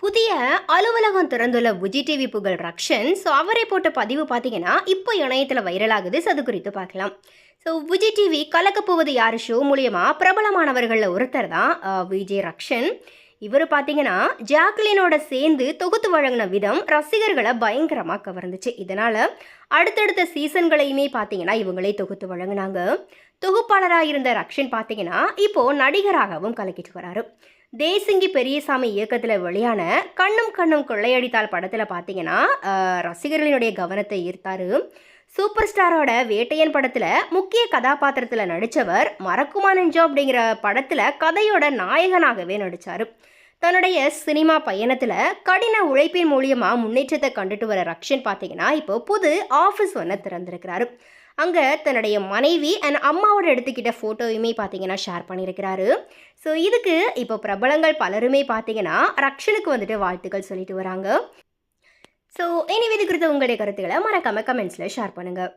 புதிய அலுவலகம் திறந்துள்ள விஜய் டிவி புகழ் ரக்ஷன் ஸோ அவரை போட்ட பதிவு பார்த்தீங்கன்னா இப்போ இணையத்தில் வைரலாகுது ஸோ அது குறித்து பார்க்கலாம். ஸோ விஜய் டிவி கலக்கப்போவது யார் ஷோ மூலியமாக பிரபலமானவர்களில் ஒருத்தர் தான் விஜய் ரக்ஷன். இவர் பார்த்தீங்கன்னா ஜாக்லினோட சேர்ந்து தொகுத்து வழங்கின விதம் ரசிகர்களை பயங்கரமாக கவர்ந்துச்சு. இதனால் அடுத்தடுத்த சீசன்களையுமே பார்த்தீங்கன்னா இவங்களே தொகுத்து வழங்கினாங்க. தொகுப்பாளராக இருந்த ரக்ஷன் பார்த்தீங்கன்னா இப்போ நடிகராகவும் கலக்கிட்டு வராரு. தேசிங்கி பெரியசாமி இயக்கத்தில் வெளியான கண்ணும் கண்ணும் கொள்ளையடித்தால் படத்தில் பார்த்தீங்கன்னா ரசிகர்களினுடைய கவனத்தை ஈர்த்தாரு. சூப்பர் ஸ்டாரோட வேட்டையன் படத்தில் முக்கிய கதாபாத்திரத்தில் நடித்தவர் மறக்குமா நெஞ்சோ அப்படிங்கிற படத்தில் கதையோட நாயகனாகவே நடித்தார் தன்னுடைய சினிமா பயணத்தில் கடின உழைப்பின் மூலியமாக முன்னேற்றத்தை கண்டுட்டு வர ரக்ஷன் பார்த்தீங்கன்னா இப்போ புது ஆஃபீஸ் ஒன்று திறந்திருக்கிறாரு. அங்கே தன்னுடைய மனைவி அண்ட் அம்மாவோட எடுத்துக்கிட்ட ஃபோட்டோயுமே பார்த்தீங்கன்னா ஷேர் பண்ணியிருக்கிறாரு ஸோ இதுக்கு இப்போ பிரபலங்கள் பலருமே பார்த்தீங்கன்னா ரக்ஷனுக்கு வந்துட்டு வாழ்த்துக்கள் சொல்லிட்டு வராங்க. ஸோ இனி இது குறித்த உங்களுடைய கருத்துக்களை மறக்காம கமெண்ட்ஸில் ஷேர் பண்ணுங்கள்